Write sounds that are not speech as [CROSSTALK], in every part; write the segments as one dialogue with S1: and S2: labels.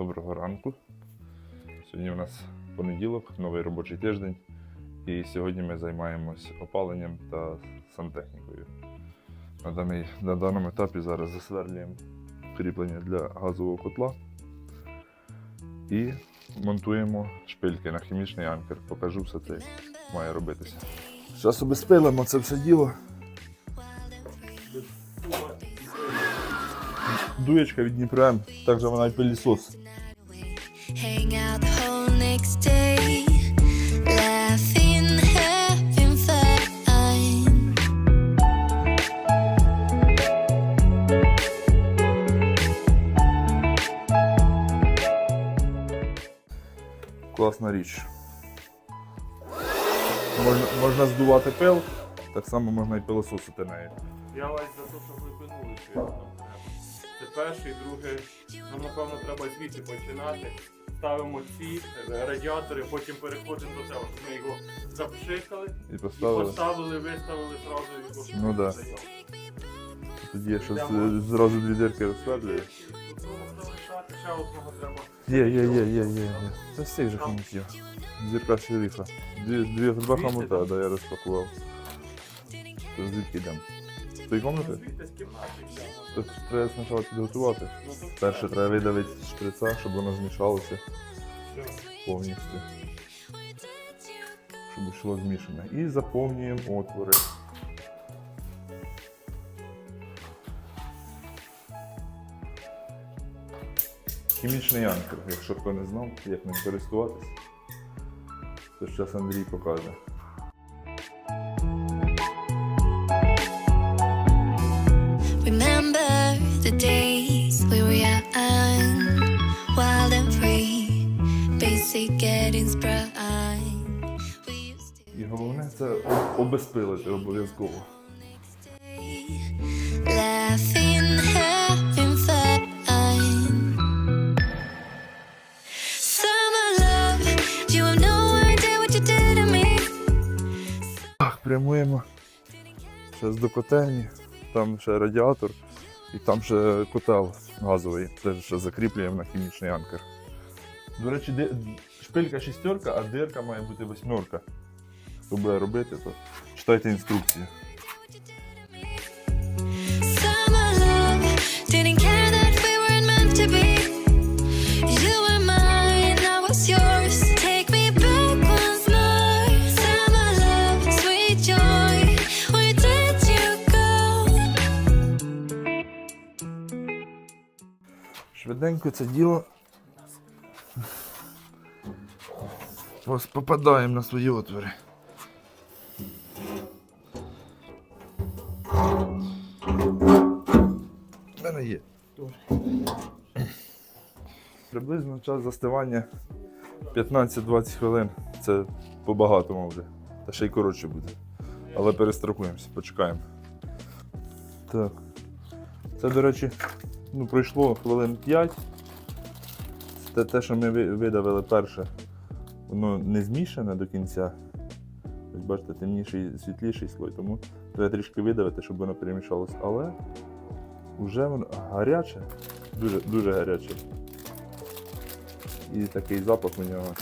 S1: Доброго ранку. Сьогодні у нас понеділок, новий робочий тиждень. І сьогодні ми займаємось опаленням та сантехнікою. На, даний, на даному етапі зараз засверлюємо кріплення для газового котла і монтуємо шпильки на хімічний анкер. Покажу все це, має робитися. Зараз обезпилимо це все діло. Дуєчка від Дніпра, також вона і пилісос. Класна річ. Можна, можна здувати пил, так само можна і пилососити нею.
S2: Я ось за те, що ви пинули, що я там треба. Це перший, другий. Ну, напевно, треба звідси починати. Ставимо ці радіатори, потім переходимо до цього. Ми його запшикали
S1: І
S2: і
S1: поставили.
S2: поставили, виставили зразу його. щоб
S1: Ну да. Тоді я щось е, зразу дві дірки розсверлюю.
S2: Ще одного треба.
S1: Є, є, є, є, є, є. Це з цих же хомутів. Зірка шерифа. Дві, дві два хомута, да, я розпакував. То звідки йдемо? З тої комнати?
S2: звідти з кімнати йдемо.
S1: Тут треба спочатку підготувати.
S2: Ну, тут
S1: Перше
S2: треба.
S1: треба видавити з шприца, щоб воно змішалося
S2: Все.
S1: повністю. Щоб йшло змішане. І заповнюємо отвори. Хімічний анкер, якщо хто не знав, як ним користуватися, то зараз Андрій покаже.
S3: Remember the days we were young, wild and free, basic getting sprung. We used to
S1: І головне це обезпилити обов'язково. Прямуємо. Зараз до котельні, там ще радіатор і там ще котел газовий. Теж ще закріплюємо на хімічний анкер. До речі, ди- шпилька шістерка, а дирка має бути восьмерка. Хто буде робити, то читайте
S3: meant to be.
S1: Швиденько це діло. Ось попадаємо на свої отвори. У мене є. Приблизно час застивання 15-20 хвилин. Це по-багатому вже. Та ще й коротше буде. Але перестрахуємося, почекаємо. Так. Це, до речі, ну, пройшло хвилин 5. Те, те, що ми видавили перше, воно не змішане до кінця. Ось бачите, темніший, світліший слой, тому треба трішки видавити, щоб воно перемішалось. Але вже воно гаряче, дуже, дуже гаряче. І такий запах у нього.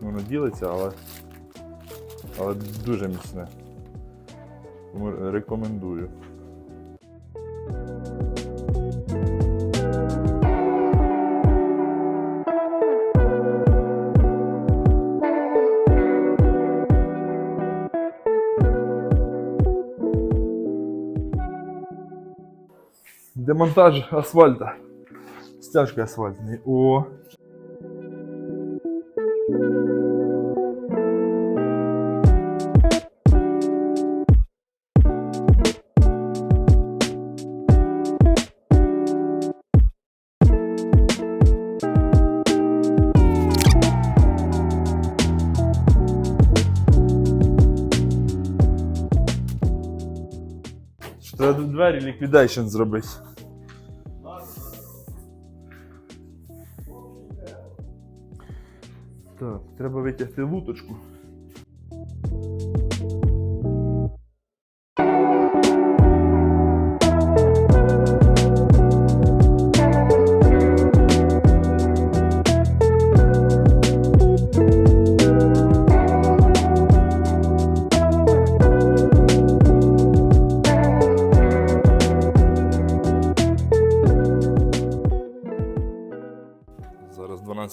S1: Воно ділиться, але, але дуже міцне. Рекомендую. Демонтаж асфальта. Стяжка асфальтної. О. двері ліквідейшн зробити. Так, треба витягти луточку.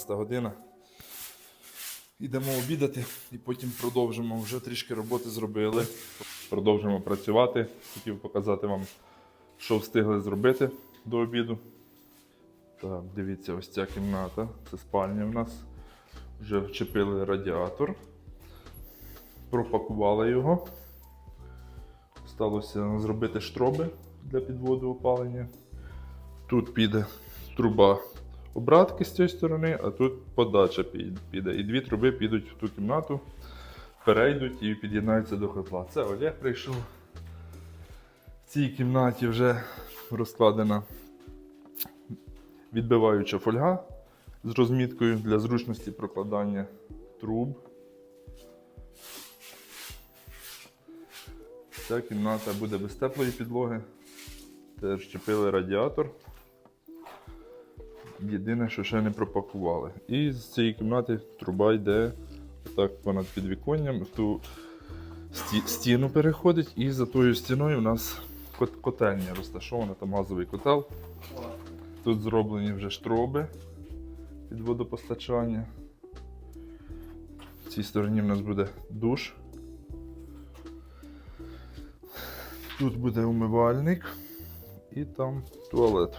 S1: 12 година. Йдемо обідати і потім продовжимо. Вже трішки роботи зробили. Продовжимо працювати. Хотів показати вам, що встигли зробити до обіду. Так, дивіться, ось ця кімната. Це спальня в нас. Вже вчепили радіатор, пропакували його. Сталося зробити штроби для підводу опалення. Тут піде труба обратки з цієї сторони, а тут подача піде. І дві труби підуть в ту кімнату, перейдуть і під'єднаються до котла. Це Олег прийшов. В цій кімнаті вже розкладена відбиваюча фольга з розміткою для зручності прокладання труб. Ця кімната буде без теплої підлоги. Теж чепили радіатор. Єдине, що ще не пропакували. І з цієї кімнати труба йде отак понад підвіконням, в ту сті- стіну переходить, і за тою стіною у нас кот- котельня розташована, там газовий котел. Тут зроблені вже штроби під водопостачання. В цій стороні в нас буде душ. Тут буде умивальник і там туалет.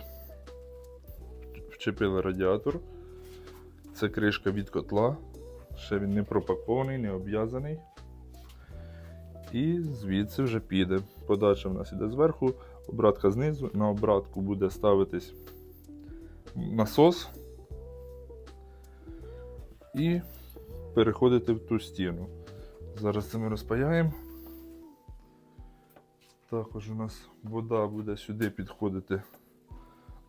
S1: Вчепили радіатор. Це кришка від котла. Ще він не пропакований, не обв'язаний. І звідси вже піде. Подача в нас іде зверху, обратка знизу. На обратку буде ставитись насос і переходити в ту стіну. Зараз це ми розпаяємо. Також у нас вода буде сюди підходити,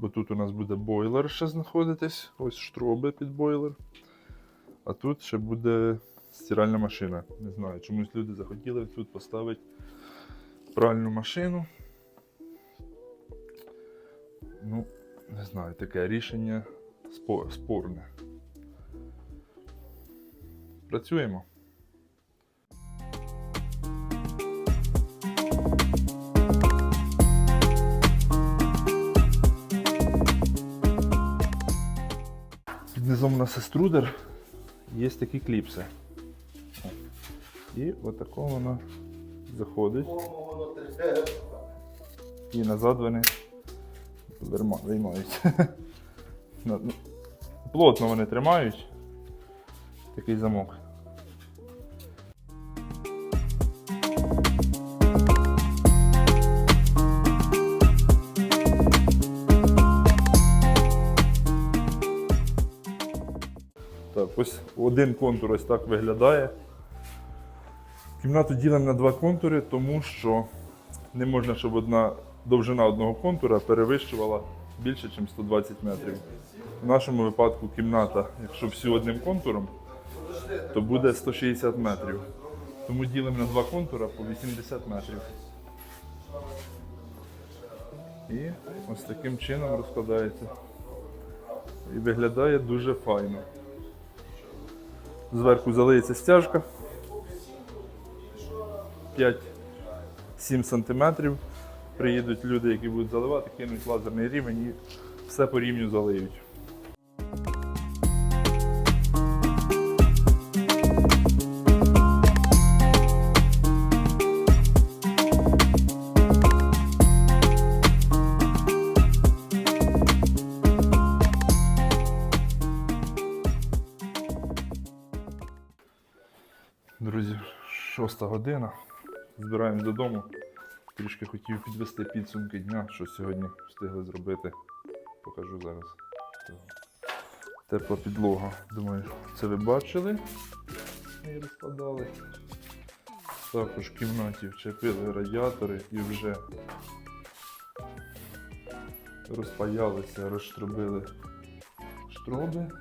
S1: бо тут у нас буде бойлер ще знаходитись. Ось штроби під бойлер. А тут ще буде стиральна машина. Не знаю, чомусь люди захотіли тут поставити пральну машину. Ну, не знаю, таке рішення спорне. Працюємо. Низом у нас еструдер, є такі кліпси. І отако воно заходить. І назад вони виймаються. [LAUGHS] Ну, Плотно вони тримають. Такий замок. Ось один контур ось так виглядає. Кімнату ділимо на два контури, тому що не можна, щоб одна довжина одного контура перевищувала більше, ніж 120 метрів. В нашому випадку кімната, якщо всю одним контуром, то буде 160 метрів. Тому ділимо на два контура по 80 метрів. І ось таким чином розкладається. І виглядає дуже файно. Зверху залиється стяжка 5-7 см. Приїдуть люди, які будуть заливати, кинуть лазерний рівень і все по рівню залиють. 6 година. Збираємо додому. Трішки хотів підвести підсумки дня, що сьогодні встигли зробити. Покажу зараз. Тепла підлога. Думаю, це ви бачили Ми розпадали. Також в кімнаті вчепили радіатори і вже розпаялися, розштрубили штроби.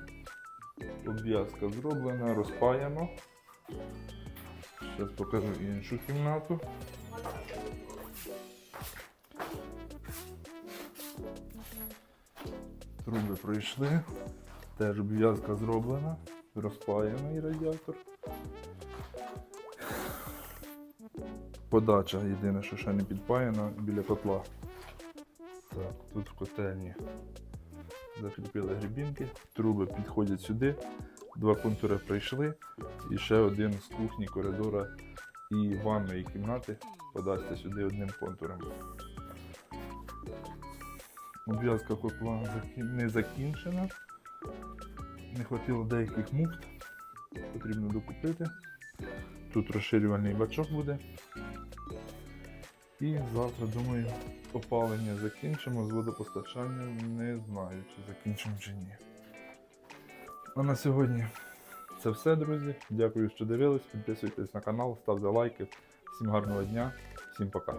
S1: Обв'язка зроблена, розпаяно. Зараз покажу іншу кімнату. Труби пройшли. Теж обв'язка зроблена, розпаяний радіатор. Подача єдине, що ще не підпаяна біля котла. Так, тут в котельні закріпили грібінки, труби підходять сюди, два контури пройшли, і ще один з кухні, коридора і ванної кімнати подасться сюди одним контуром. Обв'язка котла не закінчена. Не хватило деяких муфт. Потрібно докупити. Тут розширювальний бачок буде. І завтра, думаю, опалення закінчимо з водопостачанням. Не знаю, чи закінчимо чи ні. А на сьогодні це все, друзі. Дякую, що дивились. Підписуйтесь на канал, ставте лайки. Всім гарного дня, всім пока.